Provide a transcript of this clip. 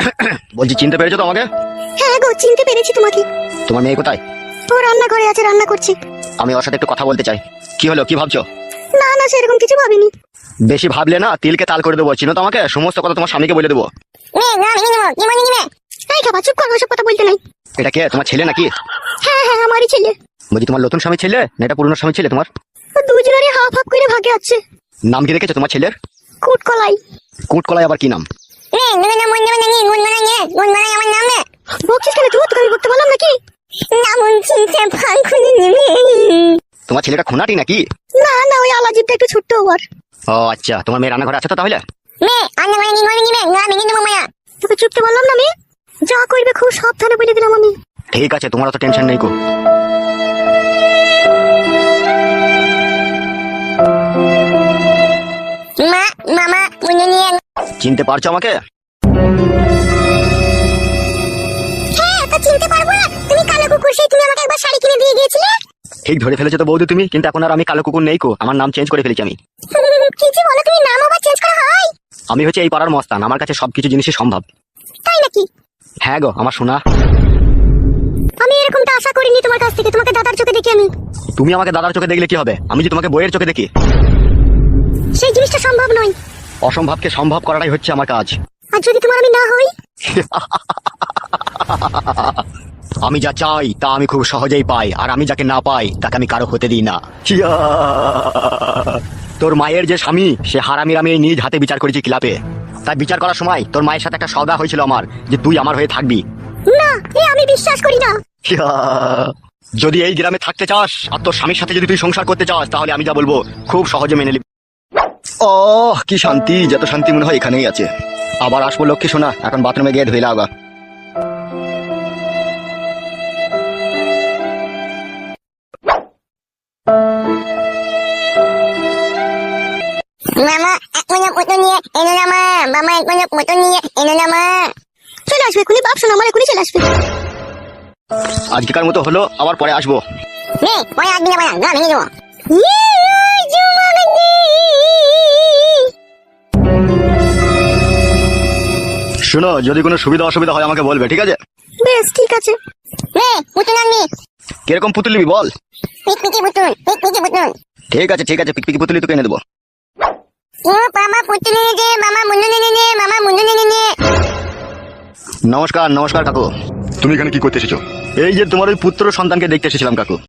বলছি চিনতে পেরেছ তো আমাকে হ্যাঁ গো চিনতে পেরেছি তোমাকে। তোমার মেয়ে কোথায়? ও রান্নাঘরে আছে রান্না করছে। আমি ওর সাথে একটু কথা বলতে চাই। কি হলো কি ভাবছ? না না সেরকম কিছু ভাবিনি। বেশি ভাবলে না তিলকে তাল করে দেবো। চিনো তোমাকে? সমস্ত কথা তোমার স্বামীকে বলে দেবো। এই খাবা চুপ করো ওসব কথা বলতে নাই। এটা কে তোমার ছেলে নাকি? হ্যাঁ হ্যাঁ আমারই ছেলে। বলছি তোমার নতুন স্বামী ছেলে না এটা পুরনো স্বামী ছেলে তোমার? ও দুজনেরই হাফ হাফ করে ভাগে আছে। নাম কি রেখেছো তোমার ছেলের? কুটকলাই। কুটকলাই আবার কি নাম? বকছিস কেন তুই তোকে আমি বকতে বললাম নাকি তোমার ছেলেটা খুনাটি নাকি? না না ওই আলাজিবটা একটু ছোট্ট ওর ও আচ্ছা। তোমার মেয়ে রান্নাঘরে আছে তো তাহলে? তোকে চুপতে বললাম না যা করবে খুব সাবধানে বলে দিলাম আমি ঠিক আছে তোমার অত টেনশন নেই কো মা মামা নিয়ে চিনতে পারছ আমাকে? হ্যাঁ তা চিনতে পারব না। তুমি কালো কুকুর সেই তুমি আমাকে একবার শাড়ি কিনে দিয়ে গিয়েছিলে? ঠিক ধরে ফেলেছো তো বৌদি তুমি কিন্তু এখন আর আমি কালো কুকুর নেই কো। আমার নাম চেঞ্জ করে ফেলেছি আমি। কি যে বলো তুমি নাম আবার চেঞ্জ করা হয়? আমি হচ্ছে এই পাড়ার মস্তান আমার কাছে সবকিছু জিনিসই সম্ভব। তাই নাকি? হ্যাঁ গো আমার শোনা আমি এরকমটা আশা করিনি তোমার কাছ থেকে তোমাকে দাদার চোখে দেখি আমি। তুমি আমাকে দাদার চোখে দেখলে কি হবে? আমি যে তোমাকে বইয়ের চোখে দেখি। সেই জিনিসটা সম্ভব নয়। অসম্ভবকে সম্ভব করাটাই হচ্ছে আমার কাজ। আর যদি তোমার আমি না হই? আমি যা চাই তা আমি খুব সহজেই পাই আর আমি যাকে না পাই তাকে আমি কারও হতে দিই না! তোর মায়ের যে স্বামী সে হারামির আমি নিজ হাতে বিচার করেছি ক্লাবে তাই বিচার করার সময় তোর মায়ের সাথে একটা সদা হয়েছিল আমার যে তুই আমার হয়ে থাকবি। না এ আমি বিশ্বাস করি না। যদি এই গ্রামে থাকতে চাস আর তোর স্বামীর সাথে যদি তুই সংসার করতে চাস তাহলে আমি যা বলব খুব সহজে মেনে নিবি। ও কি শান্তি যত শান্তি মনে হয় এখানেই আছে। আবার আসব লক্ষ্মী শোনা এখন বাথরুমে গিয়ে ধুইলা আগা মামা এক মতো নিয়ে এনো না মা। মামা এক মতো নিয়ে এনো না মা। চলে আসবে এখনই বাপ শোনো আমার এখনই চলে আসবে। আজকেকার মতো হলো আবার পরে আসব। নে পরে আসবি না না ভেঙে দেবো। শোনো যদি কোনো সুবিধা অসুবিধা হয় আমাকে বলবে ঠিক আছে? বেশ ঠিক আছে। নে পুতুল আনবি। কীরকম পুতুল নিবি বল। পিকপিকি পুতুল পিকপিকি পুতুল। ঠিক আছে ঠিক আছে পিকপিকি পুতুলি তোকে এনে দেবো। ও মামা পুতুল এনে দে মামা মুন্নু এনে দে মামা মুন্নু এনে দে নমস্কার নমস্কার কাকু। তুমি এখানে কি করতে এসেছ? এই যে তোমার ওই পুত্র সন্তানকে দেখতে এসেছিলাম কাকু।